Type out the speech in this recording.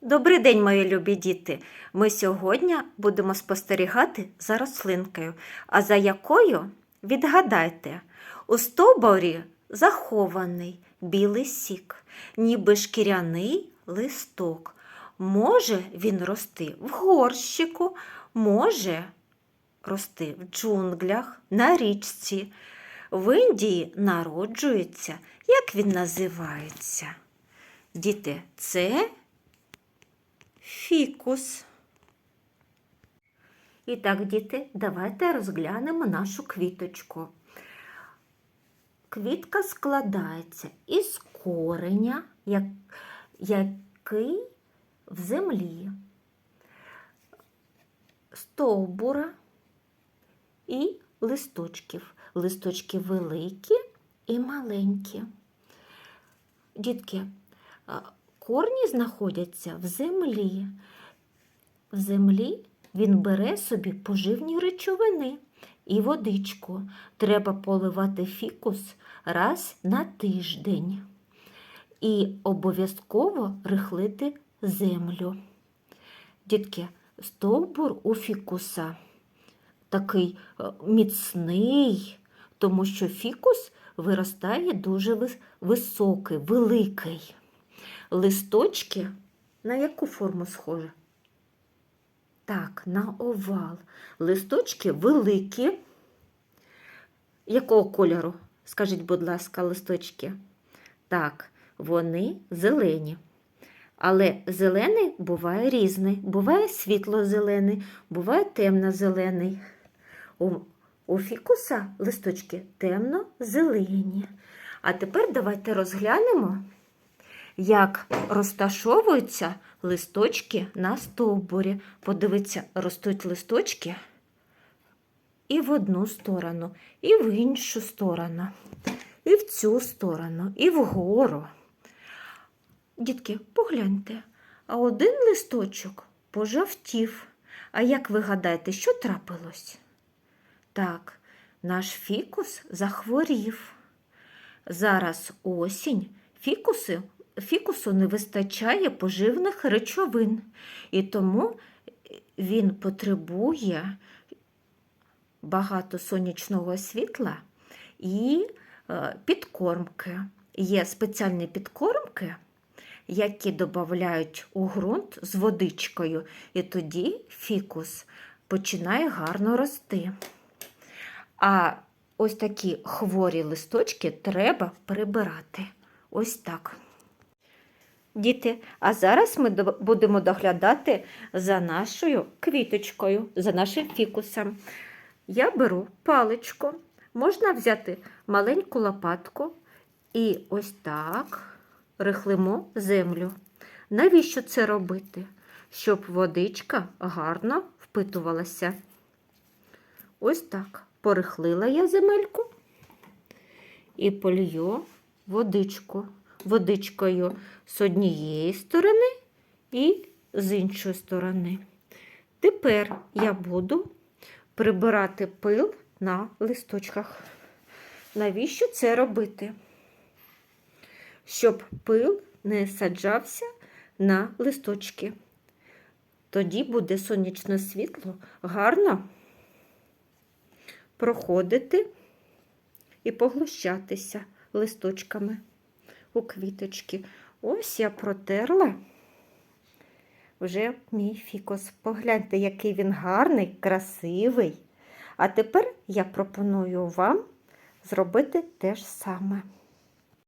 Добрий день, мої любі діти! Ми сьогодні будемо спостерігати за рослинкою, а за якою відгадайте, у стовбурі захований білий сік, ніби шкіряний листок. Може він рости в горщику, може рости в джунглях, на річці. В Індії народжується, як він називається. Діти, це фікус. І так, діти, давайте розглянемо нашу квіточку. Квітка складається із кореня, як, який в землі, стовбура і листочків. Листочки великі і маленькі. Дітки, корні знаходяться в землі. В землі він бере собі поживні речовини і водичку. Треба поливати фікус раз на тиждень. І обов'язково рихлити землю. Дітки, стовбур у фікуса такий е, міцний, тому що фікус виростає дуже високий, великий. Листочки на яку форму схожі? Так, на овал. Листочки великі. Якого кольору? Скажіть, будь ласка, листочки. Так, вони зелені. Але зелений буває різний. Буває світло-зелений, буває темно-зелений. У, у фікуса листочки темно-зелені. А тепер давайте розглянемо, як розташовуються листочки на стовбурі. Подивіться, ростуть листочки і в одну сторону, і в іншу сторону, і в цю сторону, і вгору. Дітки, погляньте, а один листочок пожовтів. А як ви гадаєте, що трапилось? Так, наш фікус захворів. Зараз осінь, фікуси, фікусу не вистачає поживних речовин, і тому він потребує багато сонячного світла і е, підкормки. Є спеціальні підкормки, які додають у ґрунт з водичкою, і тоді фікус починає гарно рости. А ось такі хворі листочки треба прибирати. Ось так. Діти, а зараз ми будемо доглядати за нашою квіточкою, за нашим фікусом. Я беру паличку, можна взяти маленьку лопатку і ось так рихлимо землю. Навіщо це робити? Щоб водичка гарно впитувалася. Ось так. Порихлила я земельку і полью водичку. Водичкою з однієї сторони і з іншої сторони. Тепер я буду прибирати пил на листочках. Навіщо це робити? Щоб пил не саджався на листочки. Тоді буде сонячне світло гарно проходити і поглощатися листочками у квіточки. Ось я протерла вже мій фікус. Погляньте, який він гарний, красивий. А тепер я пропоную вам зробити те ж саме.